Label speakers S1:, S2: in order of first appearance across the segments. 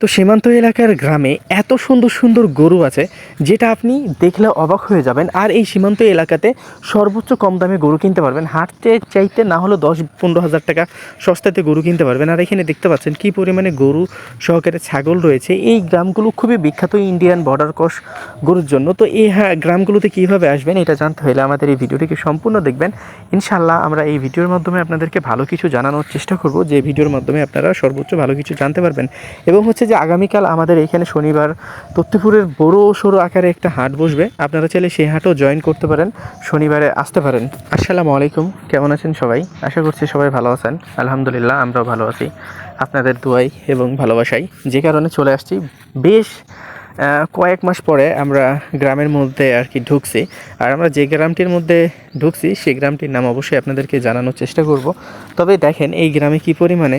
S1: তো সীমান্ত এলাকার গ্রামে এত সুন্দর সুন্দর গরু আছে, যেটা আপনি দেখলে অবাক হয়ে যাবেন। আর এই সীমান্ত এলাকাতে সর্বোচ্চ কম দামে গরু কিনতে পারবেন। হাটতে চাইতে না হলেও দশ পনেরো হাজার টাকা সস্তাতে গরু কিনতে পারবেন। আর এখানে দেখতে পাচ্ছেন কী পরিমাণে গরু সহকারে ছাগল রয়েছে। এই গ্রামগুলো খুবই বিখ্যাত ইন্ডিয়ান বর্ডার ক্রস গরুর জন্য। তো এই হ্যাঁ গ্রামগুলোতে কীভাবে আসবেন, এটা জানতে হলে আমাদের এই ভিডিওটিকে সম্পূর্ণ দেখবেন। ইনশাল্লাহ আমরা এই ভিডিওর মাধ্যমে আপনাদেরকে ভালো কিছু জানানোর চেষ্টা করব। যে ভিডিওর মাধ্যমে আপনারা সর্বোচ্চ ভালো কিছু জানতে পারবেন। এবং হচ্ছে যে আগামীকাল আমাদের এখানে শনিবার তত্তিপুরের বড় সড়ো আকারে একটা হাট বসবে। আপনারা চাইলে সেই হাটও জয়েন করতে পারেন, শনিবারে আসতে পারেন। আসসালামু আলাইকুম, কেমন আছেন সবাই? আশা করছি সবাই ভালো আছেন। আলহামদুলিল্লাহ, আমরাও ভালো আছি। আপনাদের দোয়াই এবং ভালোবাসাই। যে কারণে চলে আসছি। বেশ কয়েক মাস পরে আমরা গ্রামের মধ্যে আর কি ঢুকছি। আর আমরা যে গ্রামটির মধ্যে ঢুকছি, সেই গ্রামটির নাম অবশ্যই আপনাদেরকে জানানোর চেষ্টা করব। তবে দেখেন, এই গ্রামে কি পরিমাণে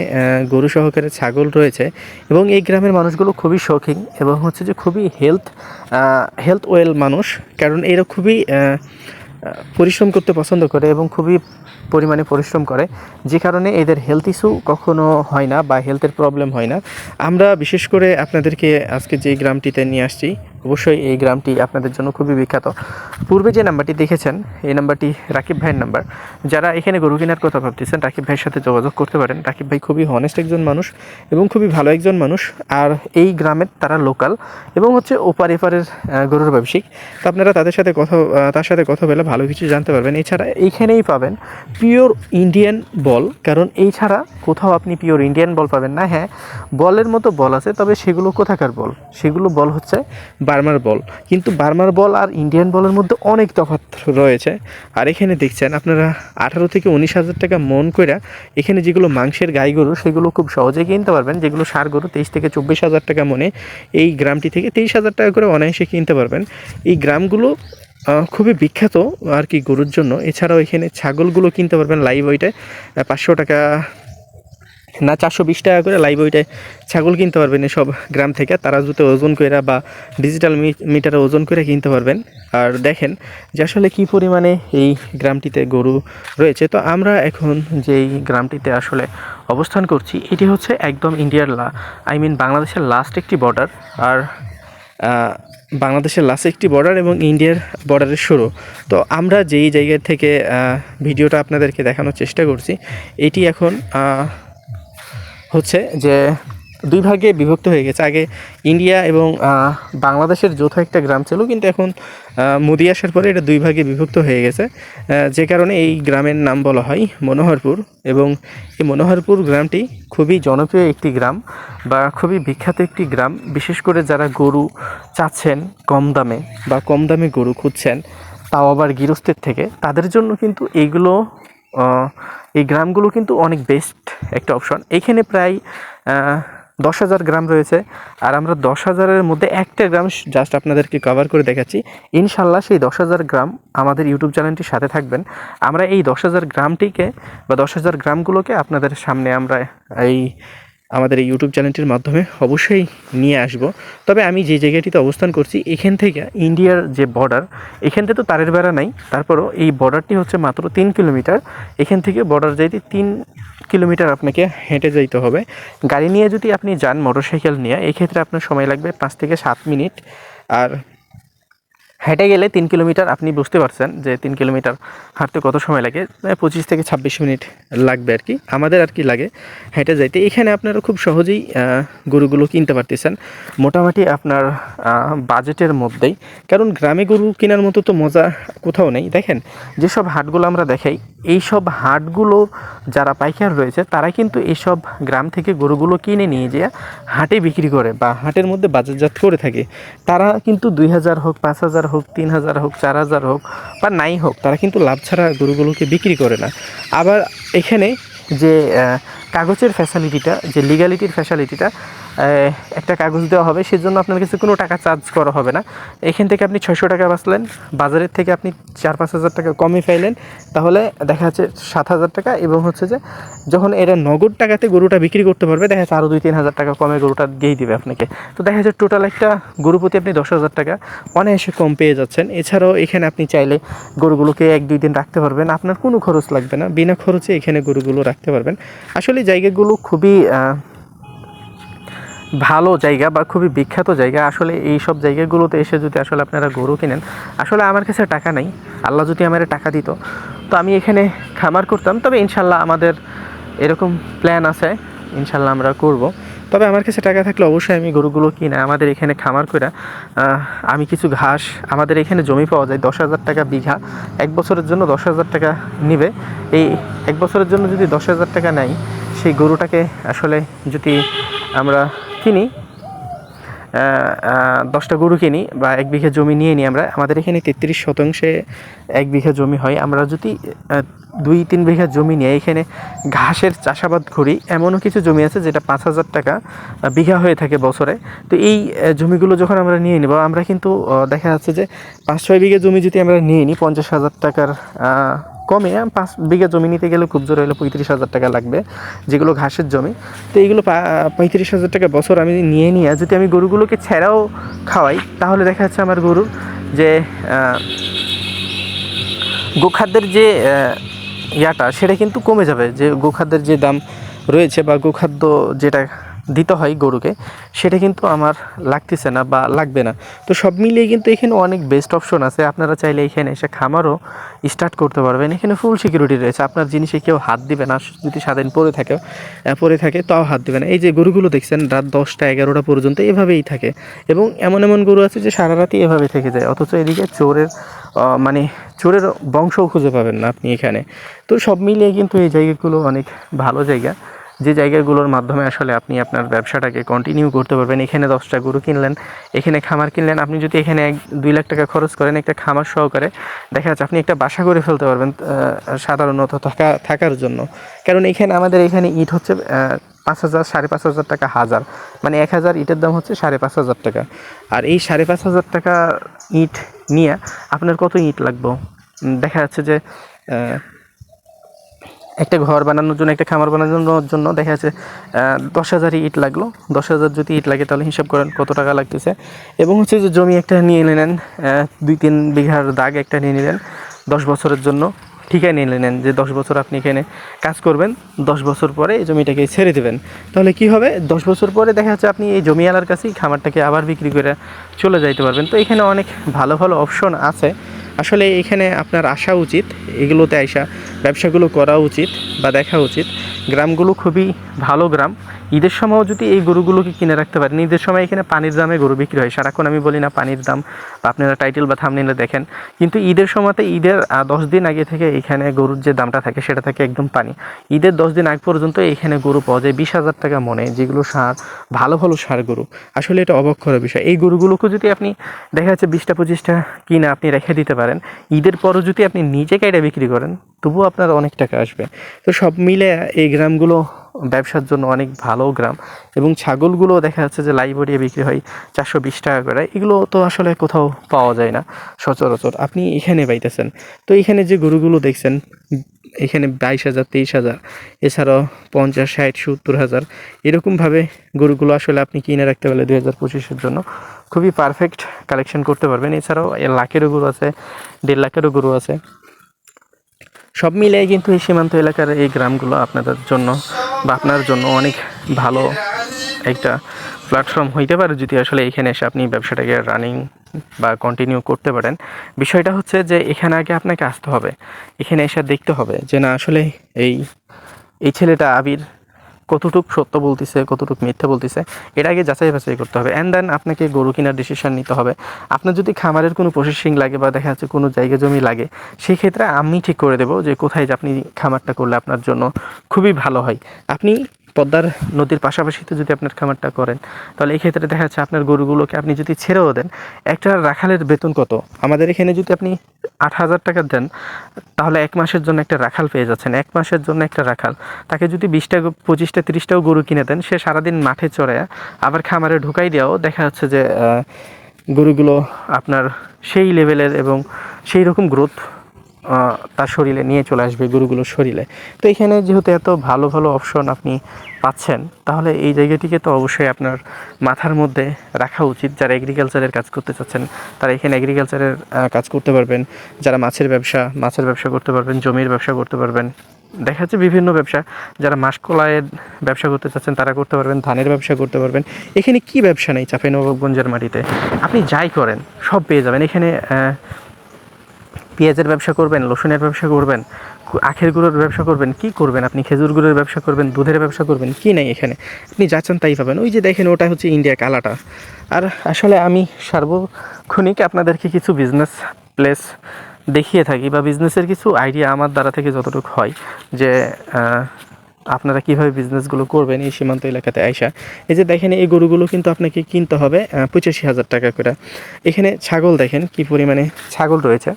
S1: গরু সহকারে ছাগল রয়েছে এবং এই গ্রামের মানুষগুলো খুবই শৌখিন এবং হচ্ছে যে খুবই হেলথ হেলথ ওয়েল মানুষ। কারণ এরা খুবই পরিশ্রম করতে পছন্দ করে এবং খুবই পরিমাণে পরিশ্রম করে। যে কারণে এদের হেলথ ইস্যু কখনো হয় না বা হেলথের প্রবলেম হয় না। আমরা বিশেষ করে আপনাদেরকে আজকে যে গ্রামটিতে নিয়ে আসছি অবশ্যই এই গ্রামটি আপনাদের জন্য খুবই বিখ্যাত। পূর্বে যে নাম্বারটি দেখেছেন, এই নাম্বারটি রাকিব ভাইয়ের নাম্বার। যারা এখানে গরু কেনার কথা ভাবতেছেন, রাকিব ভাইয়ের সাথে যোগাযোগ করতে পারেন। রাকিব ভাই খুবই হনেস্ট একজন মানুষ এবং খুবই ভালো একজন মানুষ। আর এই গ্রামের তারা লোকাল এবং হচ্ছে ওপার এপারের গরুর ব্যবসায়িক। তো আপনারা তাদের সাথে কথা তার সাথে কথা বলে ভালো কিছু জানতে পারবেন। এছাড়া এইখানেই পাবেন পিওর ইন্ডিয়ান বল কারণ এই ছাড়া কোথাও আপনি পিওর ইন্ডিয়ান বল পাবেন না। হ্যাঁ বলের মতো বল আছে, তবে সেগুলো কোথাকার বল সেগুলো বল হচ্ছে বার্মার বল। কিন্তু বার্মার বল আর ইন্ডিয়ান বলের মধ্যে অনেক তফাৎ রয়েছে। আর এখানে দেখছেন আপনারা আঠারো থেকে উনিশ হাজার টাকা মন কইরা এখানে যেগুলো মাংসের গাই গরু, সেগুলো খুব সহজেই কিনতে পারবেন। যেগুলো সার গরু, তেইশ থেকে চব্বিশ হাজার টাকা মনে এই গ্রামটি থেকে তেইশ হাজার টাকা করে অনায়াসে কিনতে পারবেন। এই গ্রামগুলো খুবই বিখ্যাত আর কি গরুর জন্য। এছাড়াও এখানে ছাগলগুলো কিনতে পারবেন লাইভ ওইটায় পাঁচশো টাকা না চারশো বিশ টাকা করে লাইভ ওইটায় ছাগল কিনতে পারবেন এসব গ্রাম থেকে। তারা যদি ওজন করে বা ডিজিটাল মিটারে ওজন করে কিনতে পারবেন। আর দেখেন যে আসলে কী পরিমাণে এই গ্রামটিতে গরু রয়েছে। তো আমরা এখন যেই গ্রামটিতে আসলে অবস্থান করছি, এটি হচ্ছে একদম ইন্ডিয়ার লা আই মিন বাংলাদেশের লাস্ট একটি বর্ডার আর বাংলাদেশের লাস্ট একটি বর্ডার এবং ইন্ডিয়ার বর্ডারের শুরু। তো আমরা যেই জায়গা থেকে ভিডিওটা আপনাদেরকে দেখানোর চেষ্টা করছি, এটি এখন হচ্ছে যে দুই ভাগে বিভক্ত হয়ে গেছে। আগে ইন্ডিয়া এবং বাংলাদেশের যৌথ একটা গ্রাম ছিল, কিন্তু এখন মোদি আসার পরে এটা দুই ভাগে বিভক্ত হয়ে গেছে। যে কারণে এই গ্রামের নাম বলা হয় মনোহরপুর এবং এই মনোহরপুর গ্রামটি খুবই জনপ্রিয় একটি গ্রাম বা খুবই বিখ্যাত একটি গ্রাম। বিশেষ করে যারা গরু চাচ্ছেন কম দামে বা কম দামে গরু খুঁজছেন, তাও আবার গৃহস্থের থেকে, তাদের জন্য কিন্তু এইগুলো এই গ্রামগুলো কিন্তু অনেক বেস্ট একটা অপশন এখানে প্রায় দশ হাজার গ্রাম রয়েছে। আর আমরা দশ হাজারের মধ্যে একটা গ্রাম জাস্ট আপনাদেরকে কভার করে দেখাচ্ছি। ইনশাল্লাহ সেই দশ হাজার গ্রাম আমাদের ইউটিউব চ্যানেলটির সাথে থাকবেন। আমরা এই দশ হাজার গ্রামটিকে বা দশ হাজার গ্রামগুলোকে আপনাদের সামনে আমরা এই আমাদের এই ইউটিউব চ্যানেলটির মাধ্যমে অবশ্যই নিয়ে আসব। তবে আমি যে জায়গাটিতে অবস্থান করছি, এখান থেকে ইন্ডিয়ার যে বর্ডার এখান থেকে তো তারের বেড়া নাই, তারপরও এই বর্ডারটি হচ্ছে মাত্র তিন কিলোমিটার। এখান থেকে বর্ডার যাইতে তিন কিলোমিটার আপনাকে হেঁটে যাইতে হবে। গাড়ি নিয়ে যদি আপনি যান মোটরসাইকেল নিয়ে, এক্ষেত্রে আপনার সময় লাগবে পাঁচ থেকে সাত মিনিট। আর হেঁটে গেলে তিন কিলোমিটার আপনি বুঝতে পারছেন যে তিন কিলোমিটার হাঁটতে কত সময় লাগে পঁচিশ থেকে ছাব্বিশ মিনিট লাগবে আর কি। আমাদের আর কি লাগে হেঁটে যাইতে। এখানে আপনারা খুব সহজেই গরুগুলো কিনতে পারতেছেন। মোটামুটি আপনার বাজেটের মধ্যেই। কারণ গ্রামে গরু কেনার মতো তো মজা কোথাও নেই। দেখেন, যেসব হাটগুলো আমরা দেখাই এইসব হাটগুলো যারা পাইকার রয়েছে, তারা কিন্তু এইসব গ্রাম থেকে গরুগুলো কিনে নিয়ে যেয়ে হাটে বিক্রি করে বা হাটের মধ্যে বাজারজাত করে থাকে। তারা কিন্তু দুই হাজার হোক, পাঁচ হাজার হোক, তিন হাজার হোক, চার হাজার হোক বা নাই হোক, তারা কিন্তু লাভ ছাড়া গরুগুলোকে বিক্রি করে না। আবার এখানে যে কাগজের ফ্যাসিলিটিটা যে লিগালিটির ফ্যাসিলিটিটা একটা কাগজ দেওয়া হবে, সেজন্য আপনার কাছে কোনো টাকা চার্জ করা হবে না। এখান থেকে আপনি ছয়শো টাকা বাঁচলেন, বাজারের থেকে আপনি চার পাঁচ হাজার টাকা কমে পাইলেন তাহলে দেখা যাচ্ছে সাত হাজার টাকা এবং হচ্ছে যে যখন এরা নগদ টাকাতে গরুটা বিক্রি করতে পারবে, দেখা যাচ্ছে আরও দুই তিন হাজার টাকা কমে গরুটা দিয়েই দেবে আপনাকে। তো দেখা যাচ্ছে টোটাল একটা গরু প্রতি আপনি দশ হাজার টাকা অনায়াসে কম পেয়ে যাচ্ছেন। এছাড়াও এখানে আপনি চাইলে গরুগুলোকে এক দুই দিন রাখতে পারবেন। আপনার কোনো খরচ লাগবে না, বিনা খরচে এখানে গরুগুলো রাখতে পারবেন। আসলে জায়গাগুলো খুবই ভালো জায়গা বা খুবই বিখ্যাত জায়গা, আসলে এই সব জায়গাগুলোতে এসে যদি আসলে আপনারা গরু কিনেন, আসলে আমার কাছে টাকা নাই। আল্লাহ যদি আমার টাকা দিত। তো আমি এখানে খামার করতাম, তবে ইনশাল্লাহ আমাদের এরকম প্ল্যান আছে, ইনশাল্লাহ আমরা করব। তবে আমার কাছে টাকা থাকলে অবশ্যই আমি গরুগুলো কিনে, আমাদের এখানে খামার করে আমি কিছু ঘাস, আমাদের এখানে জমি পাওয়া যায় দশ হাজার টাকা বিঘা। এক বছরের জন্য দশ হাজার টাকা নিবে। এই এক বছরের জন্য যদি দশ হাজার টাকা নেয়, সেই গরুটাকে আসলে যদি আমরা কিনি দশটা গরু কিনি বা এক বিঘা জমি নিয়ে নিই আমরা। আমাদের এখানে তেত্রিশ শতাংশে এক বিঘা জমি হয়। আমরা যদি দুই তিন বিঘা জমি নিয়ে এখানে ঘাসের চাষাবাদ করি, এমনও কিছু জমি আছে যেটা পাঁচ হাজার টাকা বিঘা হয়ে থাকে বছরে। তো এই জমিগুলো যখন আমরা নিয়ে নিব, আমরা কিন্তু দেখা যাচ্ছে যে পাঁচ ছয় বিঘা জমি যদি আমরা নিয়ে নিই, পঞ্চাশ হাজার টাকার কমে পাঁচ বিঘা জমি নিতে গেলে খুব জোর হলে পঁয়ত্রিশ হাজার টাকা লাগবে, যেগুলো ঘাসের জমি। তো এইগুলো পঁয়ত্রিশ হাজার টাকা বছর আমি নিয়ে নিয়ে, যদি আমি গরুগুলোকে ছেঁড়াও খাওয়াই, তাহলে দেখা যাচ্ছে আমার গরুর যে গোখাদ্যের যে ইয়াটা, সেটা কিন্তু কমে যাবে। যে গোখাদ্যের যে দাম রয়েছে বা গোখাদ্য যেটা দিতে হয় গরুকে, সেটা কিন্তু আমার লাগতেছে না বা লাগবে না। তো সব মিলিয়ে কিন্তু এখানে অনেক বেস্ট অপশন আছে। আপনারা চাইলে এখানে এসে খামারও স্টার্ট করতে পারবেন। এখানে ফুল সিকিউরিটি রয়েছে। আপনার জিনিসে কেউ হাত দিবে না। যদি সারাদিন পরে থাকে পরে থাকে, তাও হাত দিবে না। এই যে গরুগুলো দেখছেন, রাত দশটা এগারোটা পর্যন্ত এভাবেই থাকে। এবং এমন এমন গরু আছে যে সারা রাতই এভাবে থেকে যায়। অথচ এদিকে চোরের মানে চোরের বংশও খুঁজে পাবেন না আপনি এখানে। তো সব মিলিয়ে কিন্তু এই জায়গাগুলো অনেক ভালো জায়গা। যে জায়গাগুলোর মাধ্যমে আসলে আপনি আপনার ব্যবসাটাকে কন্টিনিউ করতে পারবেন, এখানে দশটা গরু কিনলেন, এখানে খামার কিনলেন, আপনি যদি এখানে এক, দুই লাখ টাকা খরচ করেন একটা খামার সহকারে, দেখা যাচ্ছে আপনি একটা বাসা করে ফেলতে পারবেন সাধারণত থাকা, থাকার জন্য। কারণ এখানে আমাদের এখানে ইট হচ্ছে পাঁচ হাজার, সাড়ে পাঁচ হাজার টাকা হাজার। মানে এক হাজার ইটের দাম হচ্ছে সাড়ে পাঁচ হাজার টাকা। আর এই সাড়ে পাঁচ হাজার টাকা ইট নিয়ে আপনার কত ইট লাগবে? দেখা যাচ্ছে যে একটা ঘর বানানোর জন্য, একটা খামার বানানোর জন্য দেখা যাচ্ছে দশ হাজার ইট লাগল। দশ হাজার যদি ইট লাগে তাহলে হিসাব করেন কত টাকা লাগতেছে। এবং হচ্ছে যে জমি একটা নিয়ে নিলেন দুই তিন বিঘার দাগ একটা নিয়ে নিলেন, দশ বছরের জন্য ঠিকায় নিয়ে নিলেন যে দশ বছর আপনি এখানে কাজ করবেন, দশ বছর পরে এই জমিটাকে ছেড়ে দেবেন। তাহলে কি হবে? দশ বছর পরে দেখা যাচ্ছে আপনি এই জমিওয়ালার কাছেই খামারটাকে আবার বিক্রি করে চলে যাইতে পারবেন। তো এখানে অনেক ভালো ভালো অপশন আছে। আসলে এখানে আপনার আসা উচিত, এগুলোতে আসা ব্যবসাগুলো করা উচিত বা দেখা উচিত। গ্রামগুলো খুবই ভালো গ্রাম। ঈদের সময়ও যদি এই গরুগুলোকে কিনে রাখতে পারেন, ঈদের সময় এখানে পানির দামে গরু বিক্রি হয়। সারাক্ষণ আমি বলি না পানির দাম, বা আপনারা টাইটেল বা থামনিলে দেখেন। কিন্তু ঈদের সময়তে ঈদের দশ দিন আগে থেকে এখানে গরুর যে দামটা থাকে, সেটা থাকে একদম পানি। ঈদের দশ দিন আগ পর্যন্ত এখানে গরু পাওয়া যায় বিশ হাজার টাকা মনে, যেগুলো সার, ভালো ভালো সার গরু। আসলে এটা অবাক করার বিষয়। এই গরুগুলোকে যদি আপনি দেখা যাচ্ছে বিশটা পঁচিশটা কিনে আপনি রেখে দিতে পারেন ঈদের পরও যদি আপনি নিজে এটা বিক্রি করেন, তবুও আপনার অনেক টাকা আসবে। তো সব মিলে এই গ্রামগুলো ব্যবসার জন্য অনেক ভালো গ্রাম এবং ছাগলগুলো দেখা যাচ্ছে যে লাইব্রেরি বিক্রি হয় চারশো বিশ টাকা করে। এগুলো তো আসলে কোথাও পাওয়া যায় না, সচরাচর। আপনি এখানে পাইতেছেন। তো এখানে যে গরুগুলো দেখছেন এখানে বাইশ হাজার, তেইশ হাজার, এছাড়াও পঞ্চাশ, ষাট, সত্তর হাজার। এরকমভাবে গরুগুলো আসলে আপনি কিনে রাখতে পারলে দুই হাজার পঁচিশের জন্য খুবই পারফেক্ট কালেকশন করতে পারবেন। এছাড়াও লাখেরও গরু আছে, দেড় লাখেরও গরু আছে। সব মিলিয়ে কিন্তু এই সীমান্ত এলাকার এই গ্রামগুলো আপনাদের জন্য বা আপনার জন্য অনেক ভালো একটা প্ল্যাটফর্ম হইতে পারে যদি আসলে এখানে এসে আপনি ব্যবসাটাকে রানিং বা কন্টিনিউ করতে পারেন। বিষয়টা হচ্ছে যে এখানে আগে আপনাকে আসতে হবে। এখানে এসে দেখতে হবে যে না, আসলে এই এই ছেলেটা আবির কতটুক সত্য বলতেছে, কতটুক মিথ্যা বলতেছে, এটা আগে যাচাই বাছাই করতে হবে। অ্যান্ড দেন আপনাকে গরু কেনার ডিসিশন নিতে হবে। আপনার যদি খামারের কোনো প্রসেসিং লাগে বা দেখা যাচ্ছে কোনো জায়গা জমি লাগে সেই ক্ষেত্রে আমি ঠিক করে দেবো যে কোথায় আপনি খামারটা করলে আপনার জন্য খুবই ভালো হয়। আপনি পদ্মার নদীর পাশাপাশিতে যদি আপনার খামারটা করেন, তাহলে এই ক্ষেত্রে দেখা যাচ্ছে আপনার গরুগুলোকে আপনি যদি ছেড়েও দেন, একটা রাখালের বেতন কত? আমাদের এখানে যদি আপনি আট হাজার টাকা দেন, তাহলে এক মাসের জন্য একটা রাখাল পেয়ে যাচ্ছেন। এক মাসের জন্য একটা রাখাল। তাকে যদি বিশটা পঁচিশটা, তিরিশটাও গরু কিনে দেন, সে সারাদিন মাঠে চড়ে, আবার খামারে ঢুকাই দেওয়াও দেখা যাচ্ছে যে গরুগুলো আপনার সেই লেভেলের এবং সেই রকম গ্রোথ তার শরীরে নিয়ে চলে আসবে গরুগুলোর শরীরে। তো এখানে যেহেতু এত ভালো ভালো অপশন আপনি পাচ্ছেন, তাহলে এই জায়গাটিকে তো অবশ্যই আপনার মাথার মধ্যে রাখা উচিত। যারা এগ্রিকালচারের কাজ করতে চাচ্ছেন, তারা এখানে এগ্রিকালচারের কাজ করতে পারবেন। যারা মাছের ব্যবসা মাছের ব্যবসা করতে পারবেন, জমির ব্যবসা করতে পারবেন। দেখা যাচ্ছে বিভিন্ন ব্যবসা, যারা মাসকলাইয়ের ব্যবসা করতে চাচ্ছেন, তারা করতে পারবেন, ধানের ব্যবসা করতে পারবেন। এখানে কি ব্যবসা নেই চাঁপাইনবাবগঞ্জের মাটিতে? আপনি যাই করেন, সব পেয়ে যাবেন। এখানে পেঁয়াজের ব্যবসা করবেন লসুনের ব্যবসা করবেন, আখের গুঁড়োর ব্যবসা করবেন, কি করবেন আপনি? খেজুর গুঁড়োর ব্যবসা করবেন, দুধের ব্যবসা করবেন, কি নেই এখানে? আপনি যা চান তাই পাবেন। ওই যে দেখেন, ওটা হচ্ছে ইন্ডিয়া কালাটা। আর আসলে আমি সার্বক্ষণিক আপনাদেরকে কিছু বিজনেস প্লেস দেখিয়ে থাকি বা বিজনেসের কিছু আইডিয়া আমার দ্বারা থেকে যতটুকু হয় যে আপনারা কীভাবে বিজনেসগুলো করবেন এই সীমান্ত এলাকাতে আইসা। এই যে দেখেন, এই গরুগুলো কিন্তু আপনাকে কিনতে হবে পঁচাশি হাজার টাকা করে। এখানে ছাগল দেখেন, কি পরিমাণে ছাগল রয়েছে।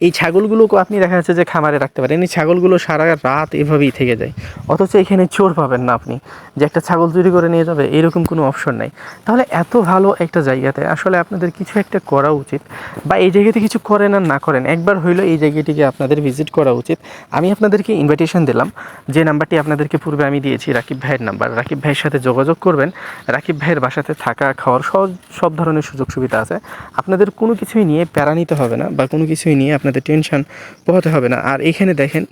S1: এই ছাগলগুলোকে আপনি দেখা যাচ্ছে যে খামারে রাখতে পারেন। এই ছাগলগুলো সারা রাত এভাবেই থেকে যায়। অথচ এখানে চোর পাবেন না আপনি। যে একটা ছাগল চুরি করে নিয়ে যাবে, এরকম কোনো অপশন নাই। তাহলে এত ভালো একটা জায়গাতে আসলে আপনাদের কিছু একটা করা উচিত বা এই জায়গাতে কিছু করেন আর না করেন, একবার হইল এই জায়গাটিকে আপনাদের ভিজিট করা উচিত। আমি আপনাদেরকে ইনভাইটেশন দিলাম। যে নাম্বারটি আপনাদেরকে পূর্বে আমি দিয়েছি, রাকিব ভাইয়ের নাম্বার। রাকিব ভাইয়ের সাথে যোগাযোগ করবেন। রাকিব ভাইয়ের বাসাতে থাকা, খাওয়ার সব সব ধরনের সুযোগ সুবিধা আছে। আপনাদের কোনো কিছুই নিয়ে প্যারা নিতে হবে না বা কোনো কিছুই নিয়ে আপনাদের টেনশন পোহাতে হবে না। আর এখানে দেখেন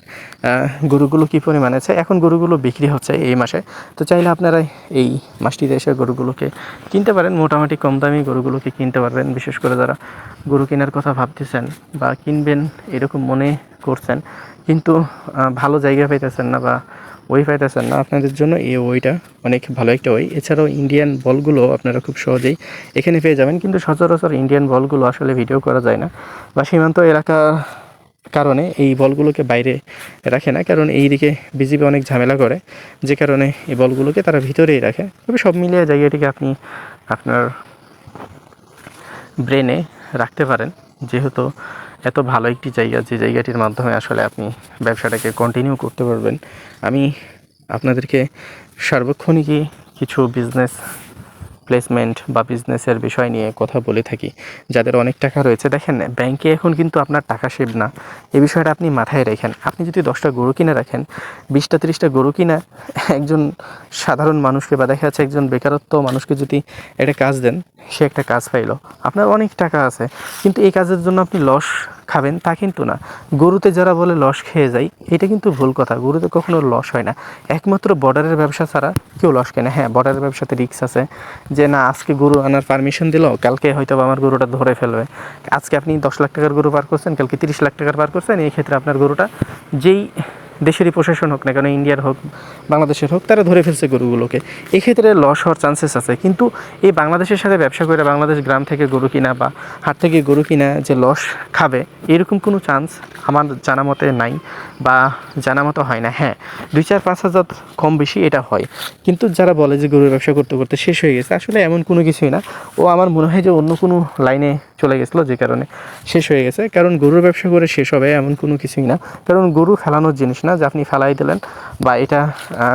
S1: গরুগুলো কী পরিমাণ আছে? এখন গরুগুলো বিক্রি হচ্ছে এই মাসে। তো চাইলে আপনারা এই মাসটিতে এসে গরুগুলোকে কিনতে পারেন। মোটামুটি কম দামি গরুগুলোকে কিনতে পারবেন। বিশেষ করে যারা গরু কেনার কথা ভাবতেছেন বা কিনবেন এরকম মনে করছেন, কিন্তু ভালো জায়গা পাইতেছেন না বা ওই পাইতেছেন না। আপনাদের জন্য এই ওইটা অনেক ভালো একটা ওই। এছাড়াও ইন্ডিয়ান বলগুলো আপনারা খুব সহজেই এখানে পেয়ে যাবেন। কিন্তু সচরাচর ইন্ডিয়ান বলগুলো আসলে ভিডিও করা যায় না। বা সীমান্ত এলাকা কারণে এই বলগুলোকে বাইরে রাখে না। কারণ এই দিকে বিজিবি অনেক ঝামেলা করে। যে কারণে এই বলগুলোকে তারা ভিতরেই রাখে। তবে সব মিলিয়ে জায়গাটিকে আপনি আপনার ব্রেনে রাখতে পারেন। যেহেতু এত ভালো একটি জায়গা যে জায়গাটির মাধ্যমে আসলে আপনি ব্যবসাটাকে কন্টিনিউ করতে পারবেন। আমি আপনাদেরকে সার্বক্ষণিকই কিছু বিজনেস প্লেসমেন্ট বা বিজনেসের বিষয় নিয়ে কথা বলে থাকি, যাদের অনেক টাকা রয়েছে। দেখেন ব্যাংকে এখন কিন্তু আপনার টাকা সেভ না। এই বিষয়টা আপনি মাথায় রাখেন। আপনি যদি দশটা গরু কিনে রাখেন, বিশটা, তিরিশটা গরু কিনা একজন সাধারণ মানুষকে বা দেখা যাচ্ছে একজন বেকারত্ব মানুষকে যদি একটা কাজ দেন, সে একটা কাজ পাইলো। আপনার অনেক টাকা আছে, কিন্তু এই কাজের জন্য আপনি লস খাবেন তা কিন্তু না। গরুতে যারা বলে লস খেয়ে যায় এটা কিন্তু ভুল কথা। গরুতে কখনো লস হয় না। একমাত্র বর্ডারের ব্যবসা ছাড়া কেউ লস কেনে হ্যাঁ বর্ডারের ব্যবসাতে রিক্স আছে যে, না, আজকে গরু আনার পারমিশন দিল, কালকে হয়তো আমার গরুটা ধরে ফেলবে। আজকে আপনি দশ লাখ টাকার গরু পার করছেন, কালকে তিরিশ লাখ টাকার পার করছেন, এই ক্ষেত্রে আপনার গরুটা যেই দেশেরই প্রশাসন হোক না কেন, ইন্ডিয়ার হোক, বাংলাদেশের হোক, তারা ধরে ফেলছে গরুগুলোকে। এক্ষেত্রে লস হওয়ার চান্সেস আছে। কিন্তু এই বাংলাদেশের সাথে ব্যবসা করে বাংলাদেশ গ্রাম থেকে গরু কিনা বা হাট থেকে গরু কিনা যে লস খাবে, এরকম কোনো চান্স আমার জানা মতে নাই বা জানা মতো হয় না। হ্যাঁ দুই চার পাঁচ হাজার কম বেশি এটা হয়। কিন্তু যারা বলে যে গরুর ব্যবসা করতে করতে শেষ হয়ে গেছে, আসলে এমন কোনো কিছুই না। ও আমার মনে হয় যে অন্য কোনো লাইনে চলে গেছিল যে কারণে। শেষ হয়ে গেছে। কারণ গরুর ব্যবসা করে শেষ হবে এমন কোনো কিছুই না। কারণ গরু ফেলানোর জিনিস না যে আপনি ফেলাই দিলেন বা এটা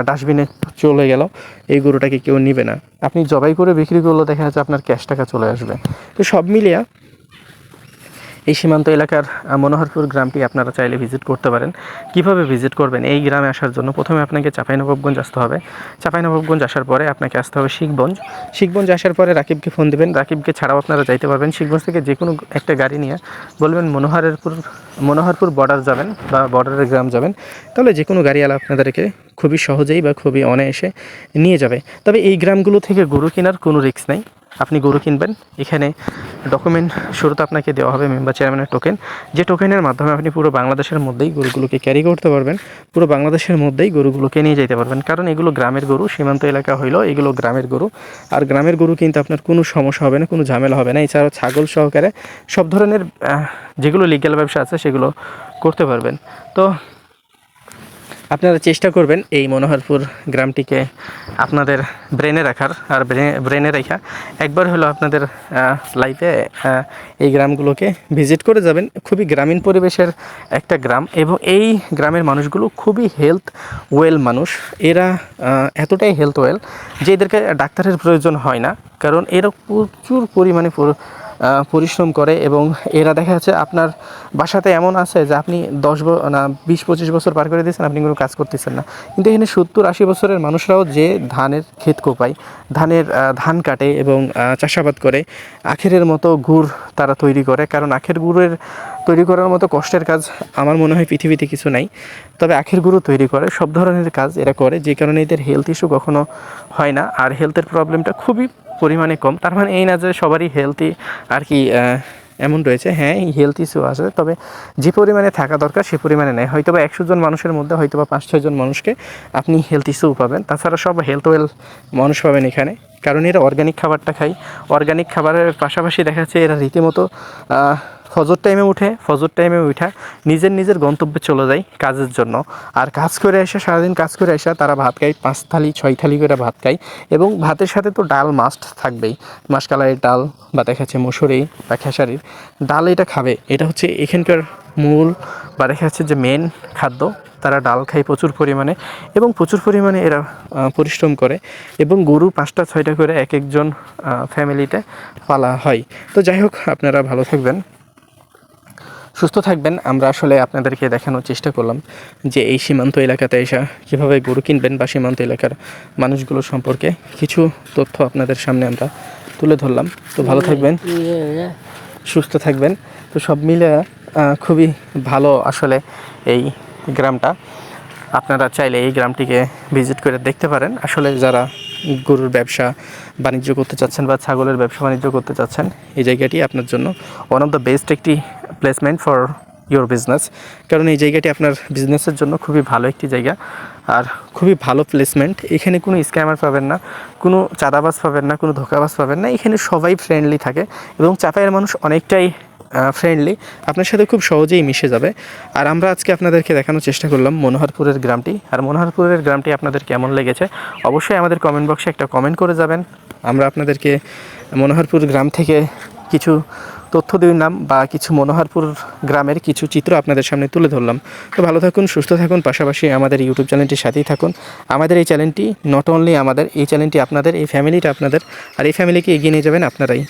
S1: ডাস্টবিনে চলে গেল, এই গরুটাকে কেউ নিবে না। আপনি জবাই করে বিক্রি করলে দেখা যাচ্ছে আপনার ক্যাশ টাকা চলে আসবে। তো সব মিলিয়ে এই সীমান্ত এলাকার মনোহরপুর গ্রামটি আপনারা চাইলে ভিজিট করতে পারেন। কীভাবে ভিজিট করবেন? এই গ্রামে আসার জন্য প্রথমে আপনাকে চাঁপাইনবাবগঞ্জ আসতে হবে। চাঁপাইনবাবগঞ্জ আসার পরে আপনাকে আসতে হবে শিখগঞ্জ। শিখগঞ্জ আসার পরে রাকিবকে ফোন দেবেন। রাকিবকে ছাড়াও আপনারা যাইতে পারবেন। শিখগঞ্জ থেকে যে কোনো একটা গাড়ি নিয়ে বলবেন মনোহরেরপুর, মনোহরপুর বর্ডার যাবেন বা বর্ডারের গ্রাম যাবেন। তাহলে যে কোনো গাড়িওয়ালা আপনাদেরকে খুবই সহজেই বা খুবই অনায়াসে নিয়ে যাবে। তবে এই গ্রামগুলো থেকে গরু কেনার কোনো রিস্ক নেই। আপনি গরু কিনবেন। এখানে ডকুমেন্ট শুরুতে আপনাকে দেওয়া হবে মেম্বার চেয়ারম্যানের টোকেন যে টোকেনের মাধ্যমে আপনি পুরো বাংলাদেশের মধ্যেই গরুগুলোকে ক্যারি করতে পারবেন, পুরো বাংলাদেশের মধ্যেই গরুগুলোকে নিয়ে যেতে পারবেন। কারণ এগুলো গ্রামের গরু, সীমান্ত এলাকা হইলেও এগুলো গ্রামের গরু। আর গ্রামের গরু কিন্তু আপনার কোনো সমস্যা হবে না, কোনো ঝামেলা হবে না। এছাড়াও ছাগল সহকারে সব ধরনের যেগুলো লিগ্যাল ব্যবসা আছে সেগুলো করতে পারবেন। তো আপনারা চেষ্টা করবেন এই মনোহরপুর গ্রামটিকে আপনাদের ব্রেনে রাখার, আর ব্রেনে রেখা। একবার হলো আপনাদের লাইফে এই গ্রামগুলোকে ভিজিট করে যাবেন। খুবই গ্রামীণ পরিবেশের একটা গ্রাম, এবং এই গ্রামের মানুষগুলো খুবই হেলথ ওয়েল মানুষ। এরা এতটাই হেলথ ওয়েল যে এদেরকে ডাক্তারের প্রয়োজন হয় না, কারণ এরা প্রচুর পরিমাণে পুরো- পরিশ্রম করে এবং এরা দেখা যাচ্ছে আপনার বাসাতে এমন আছে যে আপনি দশ না, বিশ, পঁচিশ বছর পার করে দিয়েছেন, আপনি কোনো কাজ করতেছেন না। কিন্তু এখানে সত্তর, আশি বছরের মানুষরাও যে ধানের ক্ষেত কোপায়, ধানের ধান কাটে এবং চাষাবাদ করে, আখেরের মতো গুড় তারা তৈরি করে। কারণ আখের গুড়ের তৈরি করার মতো কষ্টের কাজ আমার মনে হয় পৃথিবীতে কিছু নাই। তবে আখের গুঁড়ো তৈরি করে, সব ধরনের কাজ এরা করে। যে কারণে এদের হেলথ ইস্যু কখনো হয় না। আর হেলথের প্রবলেমটা খুবই পরিমাণে কম। তার মানে এই না যে সবারই হেলথি আর কি এমন রয়েছে। হ্যাঁ হেলথ ইস্যু আছে। তবে যে পরিমাণে থাকা দরকার সে পরিমাণে নেয়। হয়তো বা একশো জন মানুষের মধ্যে হয়তো বা পাঁচ ছয়জন মানুষকে আপনি হেলথ ইস্যু পাবেন। তাছাড়া সব হেলথ ওয়েল মানুষ পাবেন এখানে। কারণ এরা অর্গ্যানিক খাবারটা খায়। অর্গ্যানিক খাবারের পাশাপাশি দেখা যাচ্ছে এরা রীতিমতো ফজর টাইমে উঠে, ফজর টাইমে উঠা, নিজের নিজের গন্তব্যে চলে যায় কাজের জন্য। আর কাজ করে এসে, সারাদিন কাজ করে এসে তারা ভাত খায়, পাঁচ থালি, ছয় থালি করে ভাত খায়। এবং ভাতের সাথে তো ডাল মাস্ট থাকবেই। মাসকালাইয়ের ডাল বা দেখা যাচ্ছে মুসুরি বা খেসারির। ডাল এটা খাবে। এটা হচ্ছে এখানকার মূল বা দেখা যাচ্ছে যে মেন খাদ্য। তারা ডাল খায় প্রচুর পরিমাণে এবং প্রচুর পরিমাণে এরা পরিশ্রম করে এবং গরু পাঁচটা, ছয়টা করে এক একজন ফ্যামিলিতে পালা হয়। তো যাই হোক, আপনারা ভালো থাকবেন। সুস্থ থাকবেন। আমরা আসলে আপনাদেরকে দেখানোর চেষ্টা করলাম যে এই সীমান্ত এলাকাতে এসে কীভাবে গরু কিনবেন বা সীমান্ত এলাকার মানুষগুলো সম্পর্কে কিছু তথ্য আপনাদের সামনে আমরা তুলে ধরলাম। তো ভালো থাকবেন সুস্থ থাকবেন। তো সব মিলে খুবই ভালো আসলে এই গ্রামটা। আপনারা চাইলে এই গ্রামটিকে ভিজিট করে দেখতে পারেন। আসলে যারা গরুর ব্যবসা বাণিজ্য করতে চাচ্ছেন বা ছাগলের ব্যবসা বাণিজ্য করতে চাচ্ছেন, এই জায়গাটি আপনার জন্য ওয়ান অফ দ্য বেস্ট একটি প্লেসমেন্ট ফর ইওর বিজনেস কারণ এই জায়গাটি আপনার বিজনেসের জন্য খুবই ভালো একটি জায়গা। আর খুবই ভালো প্লেসমেন্ট এখানে কোনো স্ক্যামার পাবেন না, কোনো চাঁদাবাজ পাবেন না, কোনো ধোকাবাজ পাবেন না। এখানে সবাই ফ্রেন্ডলি থাকে এবং চাপাইয়ের মানুষ অনেকটাই ফ্রেন্ডলি আপনার সাথে খুব সহজেই মিশে যাবে। আর আমরা আজকে আপনাদেরকে দেখানোর চেষ্টা করলাম মনোহরপুরের গ্রামটি। আর মনোহরপুরের গ্রামটি আপনাদের কেমন লেগেছে? অবশ্যই আমাদের কমেন্ট বক্সে একটা কমেন্ট করে যাবেন। আমরা আপনাদেরকে মনোহরপুর গ্রাম থেকে কিছু তথ্য দিলাম বা কিছু মনোহরপুর গ্রামের কিছু চিত্র আপনাদের সামনে তুলে ধরলাম। তো ভালো থাকুন, সুস্থ থাকুন, পাশাপাশি আমাদের ইউটিউব চ্যানেলটির সাথেই থাকুন। আমাদের এই চ্যানেলটি নট অনলি আমাদের, এই চ্যানেলটি আপনাদের, এই ফ্যামিলিটা আপনাদের। আর এই ফ্যামিলিকে এগিয়ে নিয়ে যাবেন আপনারাই।